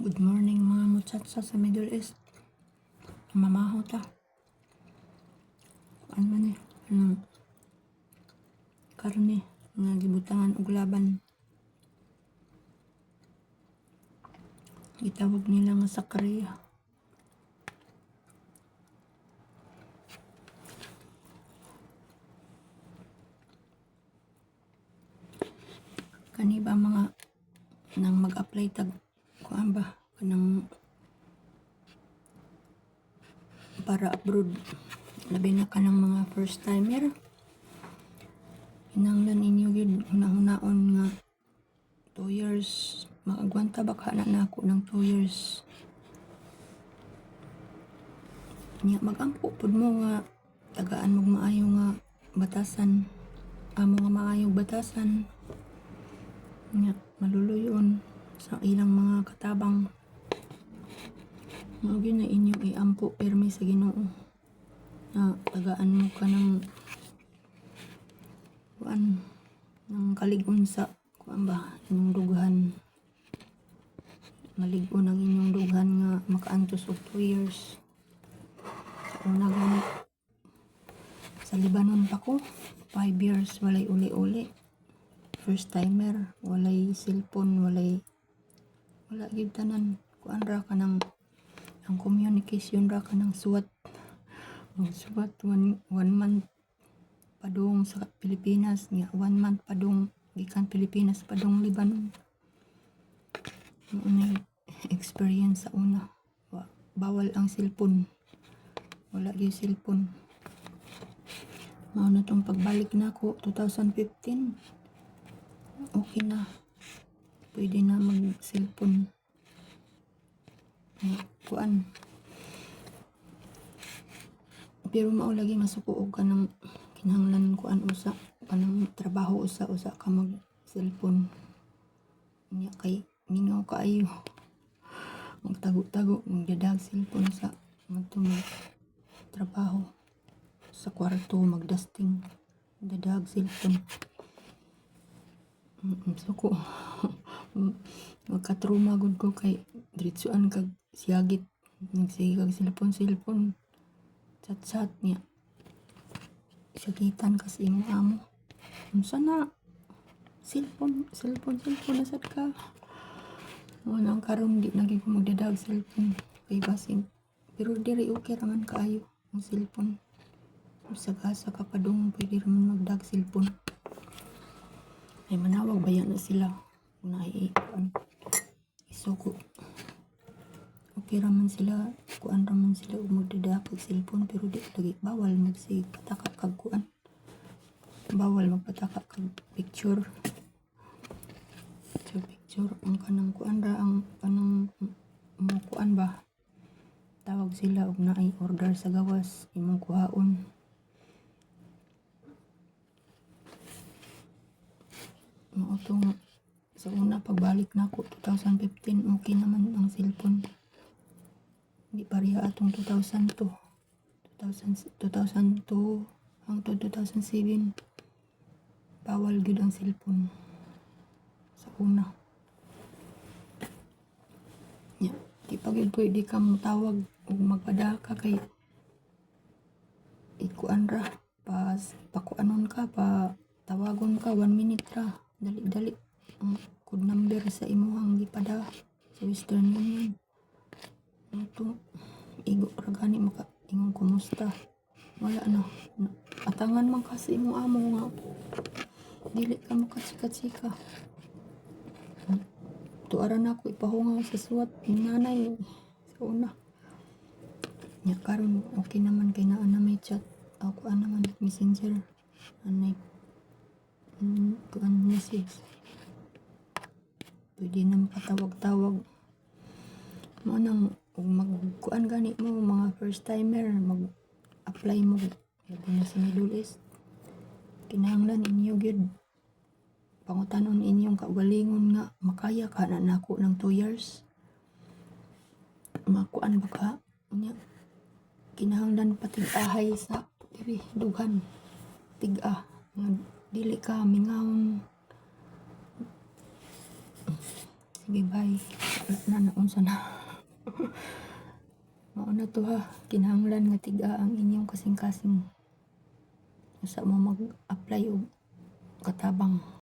Good morning mga muchacha sa Middle East. Mamaho ta. Ano man eh? Anong karne nga gibutangan og laban. Gitawag nila nga sa Korea. Kani ba mga nang mag-apply tag kuan ba kanang para abroad. Labi na kanang mga first timer. Hinanglan ninyo gid hunahunahon nga. 2 years. Maagwanta baka na nako ng 2 years? Niya magampo pud mo nga. Tagaan mo maayo nga batasan. Amo nga maayong batasan. Niya maluluyon sa ilang mga katabang gyud na inyong iampo permi sa Ginoo. Na tagaan mo ka ng kuan ng kaligon kuan ba inyong dughan. Maligon ang inyong dughan nga makaantos og 2 years. Sa una gani sa Lebanon pa ko 5 years walay uli-uli. First timer walay cellphone walay wala gyud tanan. Kuan ra ka ng ang communication ra ka ng suwat. Ang suwat one, one month padung sa Pilipinas nga one month padung gikan Pilipinas padung Lebanon na experience sa una. Wa- bawal ang cellphone. Wala gyud cellphone. Mao na tong pagbalik nako 2015 okay na. Pwede na mag cellphone kuan. Pero mao lagi masuko og kanang kinahanglan kuan usa kanang trabaho usa usa ka mag cellphone. Nya kay mingaw kaayo. Magtago-tago magdadag cellphone sa ngadto mag trabaho. Sa kwarto magdusting dadag cellphone. Mm, suko magkatruma gud ko kay diretsuan kag siyagit. Nagsige kag cellphone cellphone. Chat chat niya. Siyagitan kas imo amo. Unsa na? Cellphone cellphone cellphone nasad ka? Wala ang karon di lagi ko magdadag cellphone. Kay basing pero diri okay raman kaayo ang cellphone. Sagasa ka pa dong pwede raman magdag cellphone. Ay manawag bayan na sila? Kung naiikuan isuko okay raman sila kuan raman sila ug magdada kag cellphone pero di lagi bawal magsig pataka kag kuan bawal magpataka kag picture picture picture ang kanang kuan ra ang kanang mo kuan ba tawag sila og naay order sa gawas imong kuhaon Mao to nga. Sa una pagbalik na ako 2015 okay naman ang cellphone. Hindi pareha atong 2002. 2000, 2002 hangtod 2007 bawal gud ang cellphone sa una. Ya, di pa gid pwede ka tawag o magpada ka kay ikuan ra. Pas pakuanon ka pa tawagon ka one minute ra. Dali-dali. Ang code number sa imuhang gipada sa Western Union ito igo ra gani maka ingon kumusta? Wala na, na atangan man kasi imo amo nga dili ka makatsika-tsika tuaran ako ipahungaw sa suwat ni nanay sa una. Nya karon okay naman kay naa na may chat. Ako ana man messenger. Anay mm, kuan message. Pwede na makatawag-tawag mo nang magkuan gani mo mga first timer mag apply mo labi na sa Middle East kinahanglan inyo gyud. Pangutanon inyong kaugalingon nga makaya ka na nako ng 2 years. Makuan ba ka? Unya kinahanglan patig-ahay sa diri dughan. Tig-a nga dili ka mingawon sige bye. Wala na naunsa na. Na to ha, kinahanglan nga tiga ang inyong kasing-kasing. Usa mo mag-apply og katabang.